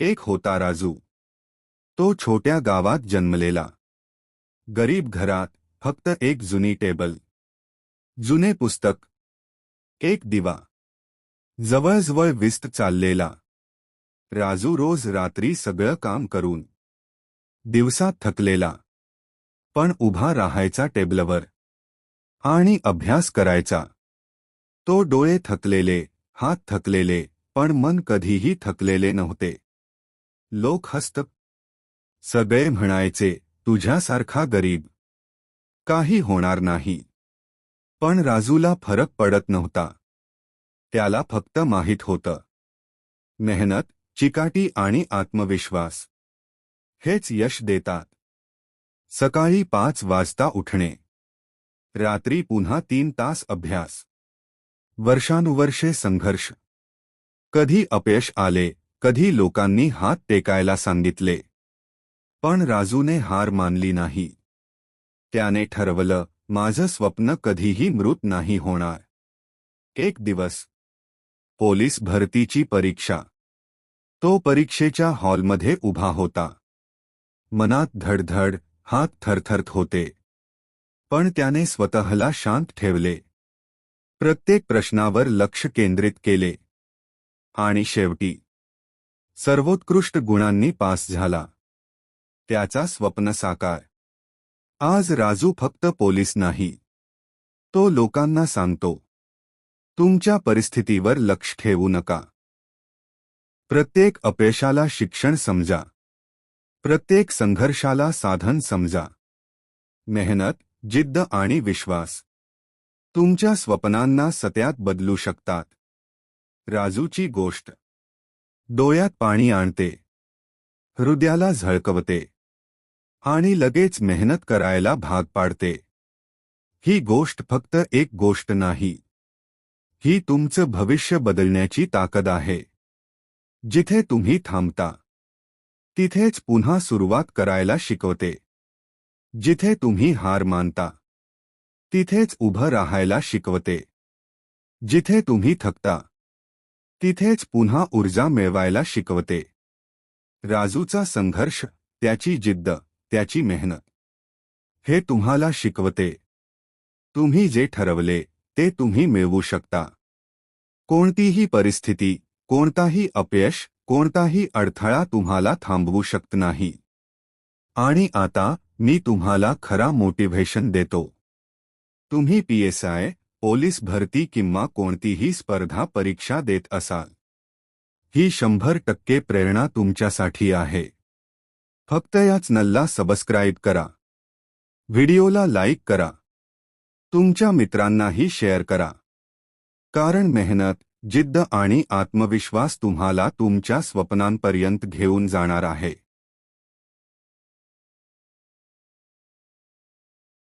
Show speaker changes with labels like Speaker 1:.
Speaker 1: एक होता राजू. तो छोट्या गावात जन्मलेला. गरीब घरात फक्त एक जुनी टेबल. जुने पुस्तक. एक दिवा. जवळजवळ विस्त चाललेला. राजू रोज रात्री सगळं काम करून. दिवसात थकलेला. पण उभा राहायचा टेबलवर. आणि अभ्यास करायचा. तो डोळे थकलेले हात थकलेले पण मन कधीही थकलेले नव्हते. लोक हस्त सगळे म्हणायचे तुझ्यासारखा गरीब. काही होणार नाही. पण राजूला फरक पडत नव्हता. त्याला फक्त माहीत होतं. मेहनत चिकाटी आणि आत्मविश्वास. हेच यश देतात. सकाळी पाच वाजता उठणे. रात्री पुन्हा तीन तास अभ्यास. वर्षानुवर्षे संघर्ष. कधी अपयश आले कधी लोकांनी हात टेकायला सांगितले. पण राजूने हार मानली नाही. त्याने ठरवलं माझं स्वप्न कधीही मृत नाही होणार. एक दिवस. पोलीस भरतीची परीक्षा. तो परीक्षेच्या हॉलमध्ये उभा होता. मनात धडधड हात थरथरत होते. पण त्याने स्वतःला शांत ठेवले. प्रत्येक प्रश्नावर लक्ष केंद्रित केले. आणि शेवटी सर्वोत्कृष्ट गुणांनी पास झाला. त्याचा स्वप्न साकार. आज राजू फक्त पोलीस नाही. तो लोकांना सांगतो. तुमच्या परिस्थितीवर लक्ष ठेवू नका. प्रत्येक अपयशाला शिक्षण समजा. प्रत्येक संघर्षाला साधन समजा. मेहनत जिद्द आणि विश्वास. तुमच्या स्वप्नांना सत्यात बदलू शकतात. राजूची गोष्ट. डोळ्यात पाणी आणते. हृदयाला झळकवते. आणि लगेच मेहनत करायला भाग पाडते. ही गोष्ट फक्त एक गोष्ट नाही. ही तुमचं भविष्य बदलण्याची ताकद आहे. जिथे तुम्ही थांबता. तिथेच पुन्हा सुरुवात करायला शिकवते. जिथे तुम्ही हार मानता. तिथेच उभं राहायला शिकवते. जिथे तुम्ही थकता. तिथेच पुन्हा ऊर्जा मिळवायला शिकवते. राजूचा संघर्ष त्याची जिद्द त्याची मेहनत. हे तुम्हाला शिकवते. तुम्ही जे ठरवले ते तुम्ही मिळवू शकता. कोणतीही परिस्थिती कोणताही अपयश कोणताही अडथळा तुम्हाला थांबवू शकत नाही. आणि आता मी तुम्हाला खरा मोटिव्हेशन देतो. तुम्ही पीएसआय पोलीस भरती किंवा कोणतीही स्पर्धा परीक्षा देत असाल. ही शंभर टक्के प्रेरणा तुमच्यासाठी आहे. फक्त याच नल्ला सबस्क्राईब करा. व्हिडिओला लाईक करा. तुमच्या मित्रांनाही शेअर करा. कारण मेहनत जिद्द आणि आत्मविश्वास तुम्हाला तुमच्या स्वप्नांपर्यंत घेऊन जाणार आहे.